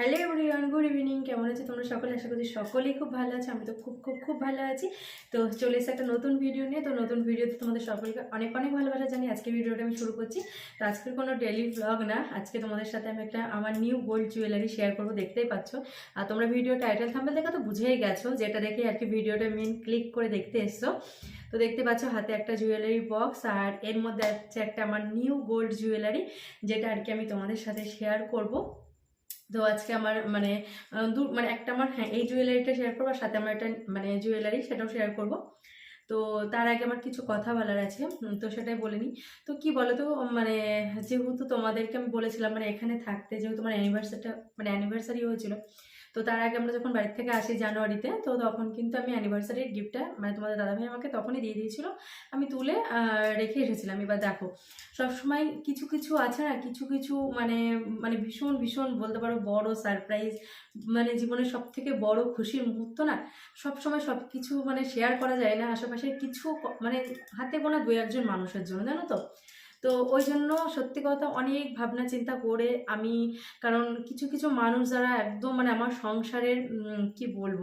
Hello everyone good evening কেমন আছে তোমরা সকলে? আশা করছি সকলেই খুব ভালো আছে, আমি তো খুব খুব খুব ভালো আছি। তো চলে এসে একটা নতুন ভিডিও নিয়ে। তো নতুন ভিডিওতে তোমাদের সকলকে অনেক অনেক ভালোবাসা জানি আজকে ভিডিওটা আমি শুরু করছি। তো আজকের কোনো ডেলি ব্লগ না, আজকে তোমাদের সাথে আমি একটা আমার নিউ গোল্ড জুয়েলারি শেয়ার করব, দেখতেই পাচ্ছ। আর তোমরা ভিডিও টাইটেল থাম্বেল দেখে তো বুঝেই গেছো যেটা দেখে আর কি ভিডিওটা মেন ক্লিক করে দেখতে এসছো। তো দেখতে পাচ্ছ হাতে একটা জুয়েলারি বক্স আর এর মধ্যে আছে একটা আমার নিউ গোল্ড জুয়েলারি যেটা আর কি আমি তোমাদের সাথে শেয়ার করব। তো আজকে আমার মানে দু মানে একটা আমার হ্যাঁ এই জুয়েলারিটা শেয়ার করব, আর সাথে আমার একটা মানে জুয়েলারি সেটাও শেয়ার করব। তো তার আগে আমার কিছু কথা বলার আছে তো সেটাই বলে নিই। তো কি বলো তো মানে যেহেতু তোমাদেরকে আমি বলেছিলাম মানে এখানে থাকতে যেহেতু আমার অ্যানিভার্সারিটা মানে অ্যানিভার্সারি হয়েছিল তো তার আগে আমরা যখন বাড়ির থেকে আসি জানুয়ারিতে, তো তখন কিন্তু আমি অ্যানিভার্সারির গিফটটা মানে তোমাদের দাদাভাই আমাকে তখনই দিয়ে দিয়েছিল। আমি তুলে রেখে এসেছিলাম। এবার দেখো, সবসময় কিছু কিছু আছে না, কিছু কিছু মানে মানে ভীষণ ভীষণ বলতে পারো বড় সারপ্রাইজ মানে জীবনের সব থেকে বড় খুশির মুহূর্ত না সব সময় সব কিছু মানে শেয়ার করা যায় না। আশেপাশের কিছু মানে হাতে গোনা দু একজন মানুষের জন্য, জানো তো? তো ওই জন্য সত্যি কথা অনেক ভাবনা চিন্তা করে আমি, কারণ কিছু কিছু মানুষ যারা একদম মানে আমার সংসারের কি বলব?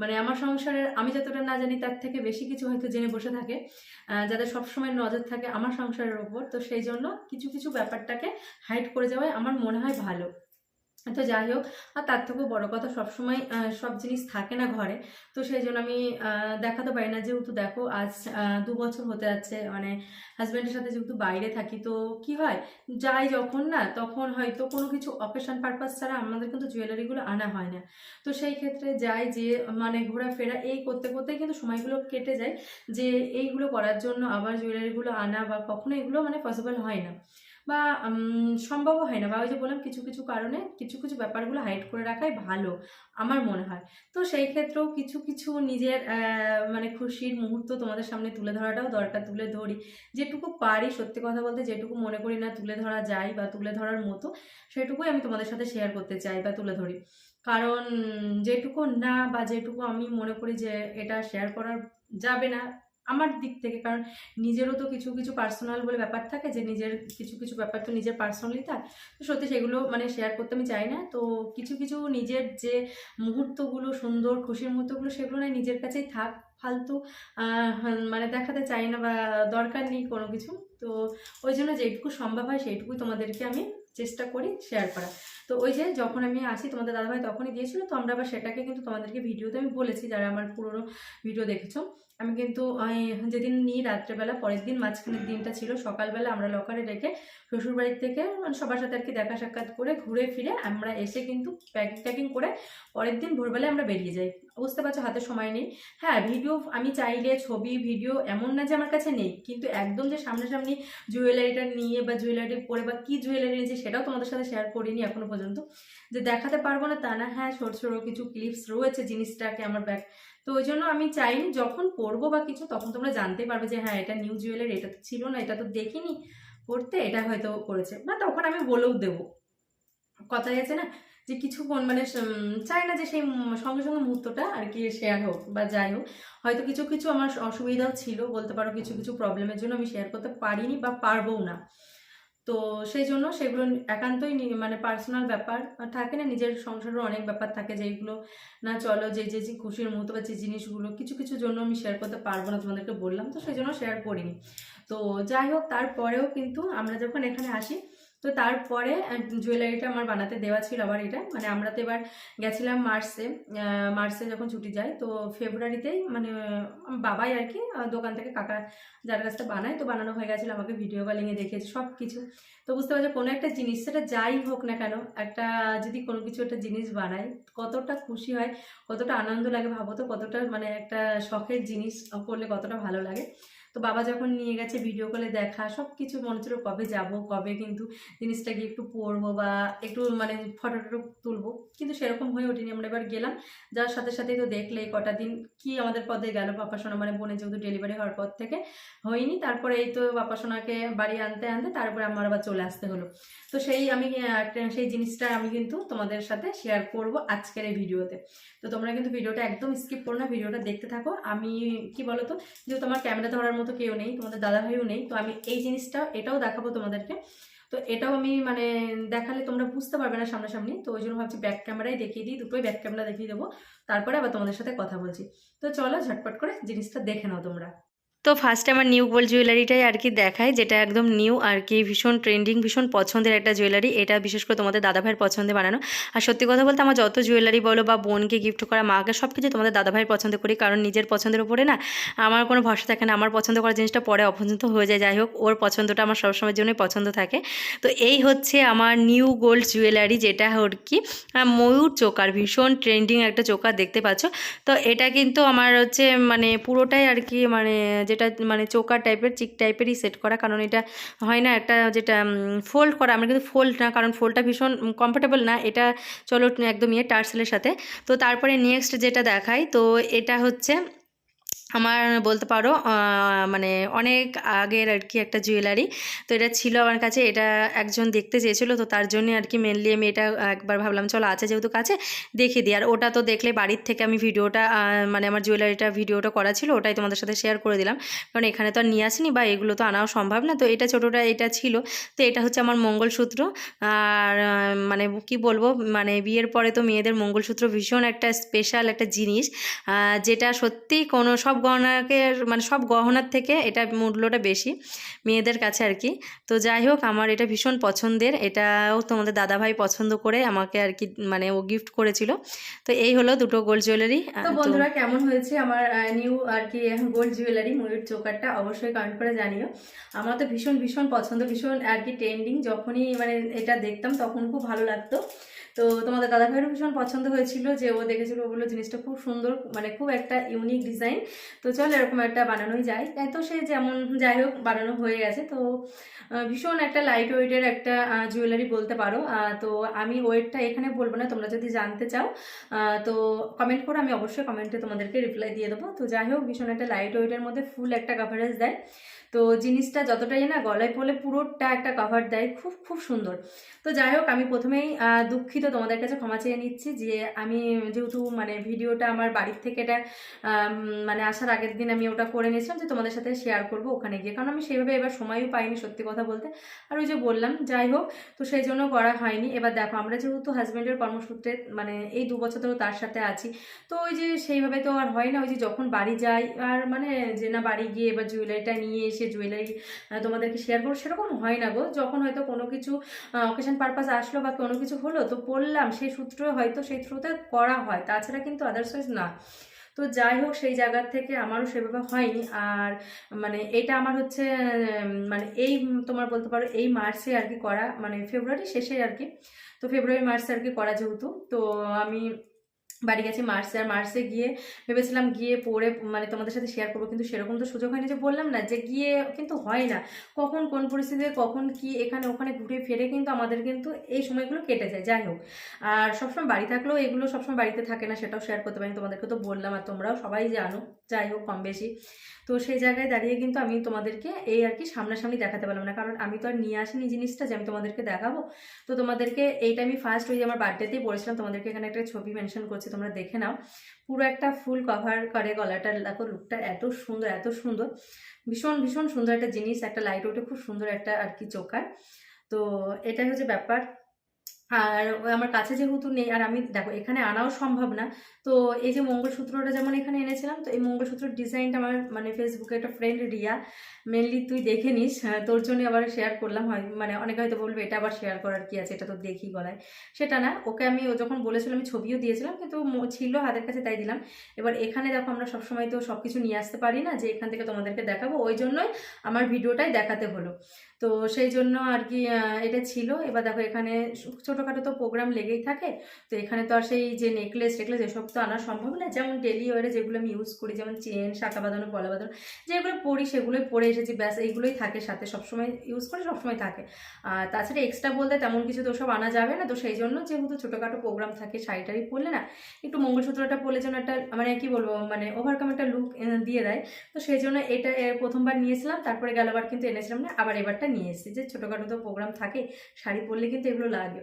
মানে আমার সংসারের, আমি যতটা না জানি তার থেকে বেশি কিছু হয়তো জেনে বসে থাকে যাদের সবসময় নজর থাকে আমার সংসারের ওপর। তো সেই জন্য কিছু কিছু ব্যাপারটাকে হাইড করে যাওয়াই আমার মনে হয় ভালো। তো যাই হোক, আর তার থেকেও বড়ো কথা সবসময় সব জিনিস থাকে না ঘরে। তো সেই জন্য আমি দেখাতে পারি না। যেহেতু দেখো, আজ দু বছর হতে যাচ্ছে মানে হাজব্যান্ডের সাথে যেহেতু বাইরে থাকি, তো কি হয়? যাই যখন না, তখন হয়তো কোনো কিছু অকেশন পারপাস ছাড়া আমাদের কিন্তু জুয়েলারিগুলো আনা হয় না। তো সেই ক্ষেত্রে যাই যে মানে ঘোরাফেরা এই করতে করতে কিন্তু সময়গুলো কেটে যায় যে, এইগুলো করার জন্য আবার জুয়েলারিগুলো আনা বা কখনো এগুলো মানে পসিবল হয় না। বা উম, সম্ভবও হয় না বা ওই যে বললাম কিছু কিছু কারণে কিছু কিছু ব্যাপারগুলো হাইড করে রাখাই ভালো আমার মনে হয়। তো সেই ক্ষেত্রেও কিছু কিছু নিজের মানে খুশির মুহূর্ত তোমাদের সামনে তুলে ধরাটাও দরকার তুলে ধরি। যেটুকু পারি সত্যি কথা বলতে যেটুকু মনে করি না তুলে ধরা যায় বা তুলে ধরার মতো সেটুকুই আমি তোমাদের সাথে শেয়ার করতে চাই বা তুলে ধরি। কারণ যেটুকু না বা যেটুকু আমি মনে করি যে এটা শেয়ার করার যাবে না আমার দিক থেকে, কারণ নিজেরও তো কিছু কিছু পার্সোনাল বলে ব্যাপার থাকে যে নিজের কিছু কিছু ব্যাপার তো নিজের পার্সোনালি থাকে তো সত্যি সেগুলো মানে শেয়ার করতে আমি চাই না। তো কিছু কিছু নিজের যে মুহূর্তগুলো, সুন্দর, খুশির মুহূর্তগুলো সেগুলো নয় নিজের কাছেই থাক। ফালতু মানে দেখাতে চাই না বা দরকার নেই কোনো কিছু। তো ওই জন্য যেটুকু সম্ভব হয় সেইটুকুই তোমাদেরকে আমি চেষ্টা করি শেয়ার করা। তো ওই যে যখন আমি আসি তোমাদের দাদাভাই তখনই দিয়েছিল তো আমরা আবার সেটাকে কিন্তু তোমাদেরকে ভিডিওতে আমি বলেছি, যারা আমার পুরনো ভিডিও দেখেছ। আমি কিন্তু যেদিন নিই রাত্রেবেলা, পরের দিন মাঝখানের দিনটা ছিল, সকালবেলা আমরা লকারে রেখে শ্বশুরবাড়ির থেকে মানে সবার সাথে আর কি দেখা সাক্ষাৎ করে ঘুরে ফিরে আমরা এসে কিন্তু প্যাকিং ট্যাকিং করে পরের দিন ভোরবেলায় আমরা বেরিয়ে যাই। বুঝতে পারছ হাতে সময় নেই। হ্যাঁ ভিডিও আমি চাইলে ছবি ভিডিও এমন না যে আমার কাছে নেই, কিন্তু একদম যে সামনাসামনি জুয়েলারিটা নিয়ে বা জুয়েলারি পরে বা কী জুয়েলারি নিয়েছি সেটাও তোমাদের সাথে শেয়ার করিনি এখনও পর্যন্ত। যে দেখাতে পারব না তা না হ্যাঁ ছোট ছোট কিছু ক্লিপস রয়েছে জিনিসটাকে আমার ব্যাগ তো ওই জন্য আমি চাইনি যখন পরবো বা কিছু তখন তোমরা জানতেই পারবে যে হ্যাঁ এটা নিউ জুয়েলারি এটা তো ছিল না, এটা তো দেখিনি পড়তে এটা হয়তো করেছে। বা তখন আমি বলেও দেবো। কথাই আছে না? যে কিছুক্ষণ মানে চাই না যে সেই সঙ্গে সঙ্গে মুহূর্তটা আর কি শেয়ার হোক বা যাই হোক। হয়তো কিছু কিছু আমার অসুবিধাও ছিল, বলতে পারো কিছু কিছু প্রবলেমের জন্য আমি শেয়ার করতে পারিনি বা পারবও না। তো সেই জন্য সেগুলো একান্তই মানে পার্সোনাল ব্যাপার। থাকে না নিজের সংসারের অনেক ব্যাপার থাকে যেগুলো না চলো যে যে যে খুশির মুহূর্ত বা যে জিনিসগুলো কিছু কিছু জন্য আমি শেয়ার করতে পারব না তোমাদেরকে বললাম। তো সেই জন্য শেয়ার করিনি। তো যাই হোক, তারপরেও কিন্তু আমরা যখন এখানে আসি তো তারপরে জুয়েলারিটা আমার বানাতে দেওয়া ছিল আবার এটা। মানে আমরা তো এবার গেছিলাম মার্চে মার্চে যখন ছুটি যায়, তো ফেব্রুয়ারিতেই মানে বাবাই আর কি দোকান থেকে কাকা যার কাছ থেকে বানায়, তো বানানো হয়ে গেছিল আমাকে ভিডিও কলিংয়ে দেখিয়েছে সব কিছু তো বুঝতে পারছ, কোনো একটা জিনিস, সেটা যাই হোক না কেন, একটা যদি কোনো কিছু একটা জিনিস বানাই, কতটা খুশি হয়, কতটা আনন্দ লাগে ভাবো তো, কতটা মানে একটা শখের জিনিস করলে কতটা ভালো লাগে। তো বাবা যখন নিয়ে গেছে ভিডিও কলে দেখা সব কিছু মনে হচ্ছিল কবে যাব, কবে কিন্তু জিনিসটাকে একটু পরবো বা একটু মানে ফটো টটো তুলবো। কিন্তু সেরকম হয়ে ওঠেনি, আমরা এবার গেলাম। যার সাথে সাথেই তো দেখলে কটা দিন কি আমাদের পদে গেল। পাপা সোনা মানে বোনের যেহেতু ডেলিভারি হওয়ার পর থেকে হয়নি, তারপরে এই তো বাপা সোনাকে বাড়ি আনতে আনতে তারপরে আমার আবার চলে আসতে হলো। তো সেই আমি সেই জিনিসটা আমি কিন্তু তোমাদের সাথে শেয়ার করব আজকের এই ভিডিওতে। তো তোমরা কিন্তু ভিডিওটা একদম স্কিপ করো না, ভিডিওটা দেখতে থাকো। আমি, কি বলো তো যেহেতু আমার ক্যামেরা ধরার মতো কেউ নেই, তোমাদের দাদা ভাইও নেই, তো আমি এই জিনিসটা এটাও দেখাবো তোমাদেরকে। তো এটাও আমি মানে দেখালে তোমরা বুঝতে পারবে না সামনাসামনি, তো ওই জন্য ভাবছি ব্যাক ক্যামেরাই দেখিয়ে দিই, দুটোই ব্যাক ক্যামেরা দেখিয়ে দেবো। তারপরে আবার তোমাদের সাথে কথা বলছি। তো চলো ঝটপট করে জিনিসটা দেখে নাও তোমরা। তো ফার্স্টে আমার নিউ গোল্ড জুয়েলারিটাই আর কি দেখায়, যেটা একদম নিউ আর কি, ভীষণ ট্রেন্ডিং ভীষণ পছন্দের একটা জুয়েলারি এটা বিশেষ করে তোমাদের দাদাভাইয়ের পছন্দে বানানো। আর সত্যি কথা বলতে আমার যত জুয়েলারি বলো বা বোনকে গিফট করা, মাকে সব কিছু তোমাদের দাদাভাইয়ের পছন্দ করি, কারণ নিজের পছন্দের উপরে না আমার কোনো ভরসা থাকে না, আমার পছন্দ করা জিনিসটা পরে অপছন্দ হয়ে যায়, যাই হোক, ওর পছন্দটা আমার সবসময়ের জন্যই পছন্দ থাকে। তো এই হচ্ছে আমার নিউ গোল্ড জুয়েলারি যেটা আর কি ময়ূর চোকার, ভীষণ ট্রেন্ডিং একটা চোকার দেখতে পাচ্ছ। তো এটা কিন্তু আমার হচ্ছে মানে পুরোটাই আর কি মানে যেটা মানে চোকার টাইপের চিক টাইপেরই সেট করা। কারণ এটা হয় না একটা যেটা ফোল্ড করা। আমরা কিন্তু ফোল্ড না, কারণ ফোল্ডটা ভীষণ কমফোর্টেবল না। এটা চলো একদম ইয়ে টার্সেলের সাথে। তো তারপরে নেক্সট যেটা দেখাই, তো এটা হচ্ছে আমার বলতে পারো মানে অনেক আগের আর কি একটা জুয়েলারি তো এটা ছিল আমার কাছে, এটা একজন দেখতে চেয়েছিল, তো তার জন্য আর কি মেনলি আমি এটা একবার ভাবলাম, চলো আছে যেহেতু কাছে, দেখে দিই। আর ওটা তো দেখলে বাড়ির থেকে আমি ভিডিওটা মানে আমার জুয়েলারিটা ভিডিওটা করা ছিল, ওটাই তোমাদের সাথে শেয়ার করে দিলাম। কারণ এখানে তো আর নিয়ে আসিনি বা এগুলো তো আনাও সম্ভব না, তো এটা ছোটোটা এটা ছিল, তো এটা হচ্ছে আমার মঙ্গলসূত্র। আর মানে কি বলব মানে বিয়ের পরে তো মেয়েদের মঙ্গলসূত্র ভীষণ একটা স্পেশাল একটা জিনিস যেটা সত্যি কোনো, সব গহনাকে মানে সব গহনার থেকে এটা মূল্যটা বেশি মেয়েদের কাছে আর কি। তো যাই হোক আমার এটা ভীষণ পছন্দের। এটাও তোমাদের দাদাভাই পছন্দ করে আমাকে আর কি মানে ও গিফট করেছিল। তো এই হলো দুটো গোল্ড জুয়েলারি তো বন্ধুরা কেমন হয়েছে আমার নিউ আর কি গোল্ড জুয়েলারি ময়ূর চোকারটা অবশ্যই কমেন্ট করে জানিও। আমার তো ভীষণ ভীষণ পছন্দ ভীষণ আর কি ট্রেন্ডিং যখনই মানে এটা দেখতাম তখন খুব ভালো লাগতো। তো তোমাদের দাদা ভাইয়েরও ভীষণ পছন্দ হয়েছিল যে ও দেখেছিল ওগুলো জিনিসটা খুব সুন্দর মানে খুব একটা ইউনিক ডিজাইন তো চলো এরকম একটা বানানোই যায় তাই তো সে যেমন যাই হোক বানানো হয়ে গেছে। তো ভীষণ একটা লাইট ওয়েটের একটা জুয়েলারি বলতে পারো। তো আমি ওয়েটটা এখানে বলব না তোমরা যদি জানতে চাও তো কমেন্ট করো আমি অবশ্যই কমেন্টে তোমাদেরকে রিপ্লাই দিয়ে দেবো। তো যাই হোক ভীষণ একটা লাইট ওয়েটের মধ্যে ফুল একটা কাভারেজ দেয়। তো জিনিসটা যতটাই না গলায় পড়লে পুরোটা একটা কভার দেয়। খুব খুব সুন্দর। তো যাই হোক আমি প্রথমেই আহ, দুঃখিত তোমাদের কাছে ক্ষমা চেয়ে নিচ্ছি যে আমি যেহেতু মানে ভিডিওটা আমার বাড়ির থেকে এটা মানে আসার আগের দিন আমি ওটা করে নিয়েছিলাম যে তোমাদের সাথে শেয়ার করব ওখানে গিয়ে। কারণ আমি সেভাবে এবার সময়ও পাইনি সত্যি কথা বলতে। আর ওই যে বললাম, যাই হোক, তো সেই জন্য করা হয়নি। এবার দেখো, আমরা যেহেতু হাজব্যান্ডের কর্মসূত্রে মানে এই দু বছর ধরে তার সাথে আছি, তো ওই যে সেইভাবে তো আর হয় না। ওই যে যখন বাড়ি যাই, আর মানে যে না বাড়ি গিয়ে এবার জুয়েলারিটা নিয়ে এসে জুয়েলারি তোমাদেরকে শেয়ার করব, সেরকম হয় না গো। যখন হয়তো কোনো কিছু অকেশন পারপাস আসলো বা কোনো কিছু হলো, তো পড়লাম সেই সূত্রে হয়তো সেই থ্রুতে করা হয়, তাছাড়া কিন্তু আদার্সওয়াইজ না। তো যাই হোক, সেই জায়গার থেকে আমারও সেভাবে হয়নি। আর মানে এটা আমার হচ্ছে মানে এই তোমার বলতে পারো এই মার্চে আর কি করা মানে ফেব্রুয়ারি শেষে আর কি। তো ফেব্রুয়ারি, মার্চে আর কি করা যেহেতু, তো আমি বাড়ি গেছি মার্চে, আর মার্চে গিয়ে ভেবেছিলাম গিয়ে পড়ে মানে তোমাদের সাথে শেয়ার করব, কিন্তু সেরকম তো সুযোগ হয়নি যে বললাম না, যে গিয়ে কিন্তু হয় না। কখন কোন পরিস্থিতিতে, কখন কি, এখানে ওখানে ঘুরে ফিরে কিন্তু আমাদের কিন্তু এই সময়গুলো কেটে যায়, যাই হোক। আর সবসময় বাড়ি থাকলেও এগুলো সবসময় বাড়িতে থাকে না, সেটাও শেয়ার করতে পারি তোমাদেরকে তো বললাম, আর তোমরাও সবাই জানো, যাই হোক কম বেশি। তো সেই জায়গায় দাঁড়িয়ে কিন্তু আমি তোমাদেরকে এই আর কি সামনাসামনি দেখাতে পারলাম না, কারণ আমি তো আর নিয়ে আসিনি জিনিসটা যে আমি তোমাদেরকে দেখাবো। তো তোমাদেরকে এইটা আমি ফার্স্ট ওই যে আমার বার্থডেতেই পড়েছিলাম তোমাদেরকে এখানে একটা ছবি মেনশন করছি তোমরা দেখে নাও। পুরো একটা ফুল কভার করে গলাটা দেখো লুকটা এত সুন্দর এত সুন্দর। ভীষণ ভীষণ সুন্দর একটা জিনিস, একটা লাইট ওঠে, খুব সুন্দর একটা আর কি চোকার। তো এটাই হচ্ছে ব্যাপার। আর আমার কাছে যেহেতু নেই আর আমি দেখো এখানে আনাও সম্ভব না। তো এই যে মঙ্গলসূত্রটা যেমন এখানে এনেছিলাম তো এই মঙ্গলসূত্রের ডিজাইনটা আমার মানে ফেসবুকে একটা ফ্রেন্ড রিয়া মেনলি তুই দেখে নিস হ্যাঁ, তোর জন্য আবার শেয়ার করলাম হয় মানে অনেকে হয়তো বলবে এটা আবার শেয়ার করার কি আছে এটা তো দেখি গলায়। সেটা না ওকে আমি ও যখন বলেছিল আমি ছবিও দিয়েছিলাম কিন্তু ছিল হাতের কাছে তাই দিলাম। এবার এখানে দেখো আমরা সবসময় তো সব কিছু নিয়ে আসতে পারি না যে এখান থেকে তোমাদেরকে দেখাবো ওই জন্যই আমার ভিডিওটাই দেখাতে হলো। তো সেই জন্য আর কি এটা ছিল। এবার দেখো এখানে ছোটোখাটো তো প্রোগ্রাম লেগেই থাকে। তো এখানে তো আর সেই যে নেকলেস টেকলেস এসব তো আনা সম্ভব না। যেমন ডেলি ওয়ারে যেগুলো আমি ইউজ করি, যেমন চেন শাখা বাঁধানো পলা বাঁধানো, যেগুলো পরি সেগুলোই পরে এসেছি। ব্যাস, এইগুলোই থাকে সাথে। সবসময় ইউজ করে, সবসময় থাকে। আর তাছাড়া এক্সট্রা বলতে তেমন কিছু তো সব আনা যাবে না। তো সেই জন্য যেহেতু ছোটোখাটো প্রোগ্রাম থাকে শাড়ি টাড়ি পরলে না, একটু মঙ্গলসূত্রটা পরলে যেন একটা মানে কি বলব মানে ওভারকাম একটা লুক দিয়ে দেয়। তো সেই জন্য এটা প্রথমবার নিয়েছিলাম, তারপরে গেলবার কিন্তু এনেছিলাম না। আবার এবারটা নিয়ে এসেছি। যে ছোটোখাটো তো প্রোগ্রাম থাকে, শাড়ি পরলে কিন্তু এগুলো লাগে।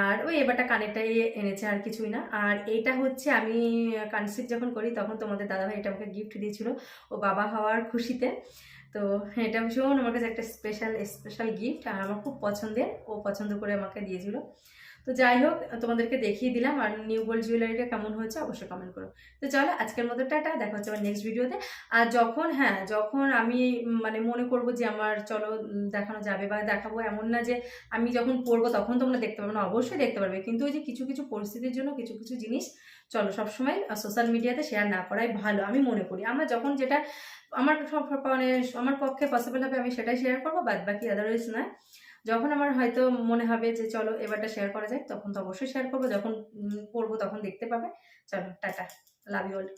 আর ওই এবারটা কানেরটাই এনেছে আর কিছুই না। আর এইটা হচ্ছে আমি কানসিপ যখন করি তখন তোমাদের দাদাভাই এটা আমাকে গিফট দিয়েছিল। ও বাবা হওয়ার খুশিতে। তো এটা ভীষণ, আমার কাছে একটা স্পেশাল স্পেশাল গিফট আর আমার খুব পছন্দের। ও পছন্দ করে আমাকে দিয়েছিল। তো যাই হোক, তোমাদেরকে দেখিয়ে দিলাম আর নিউ গোল্ড জুয়েলারিটা কেমন হয়েছে অবশ্যই কমেন্ট করো। তো চলো, আজকের মতো টাটা, দেখা হচ্ছে আবার নেক্সট ভিডিওতে আর যখন হ্যাঁ যখন আমি মানে মনে করব যে আমার, চলো দেখানো যাবে বা দেখাবো এমন না যে আমি যখন পড়ব তখন তোমরা দেখতে পারবে না, অবশ্যই দেখতে পারবে। কিন্তু ওই যে কিছু কিছু পরিস্থিতির জন্য কিছু কিছু জিনিস, চলো, সবসময় সোশ্যাল মিডিয়াতে শেয়ার না করাই ভালো, আমি মনে করি। আমার যখন যেটা, আমার মানে আমার পক্ষে পসিবল হবে আমি সেটাই শেয়ার করব বাদ বাকি আদারওয়াইজ নয়। যখন আমার হয়তো মনে হবে যে চলো এবারটা শেয়ার করা যায় তখন তো অবশ্যই শেয়ার করব। যখন পড়ব তখন দেখতে পাবে। চলো, টাটা লাভ ইউ অল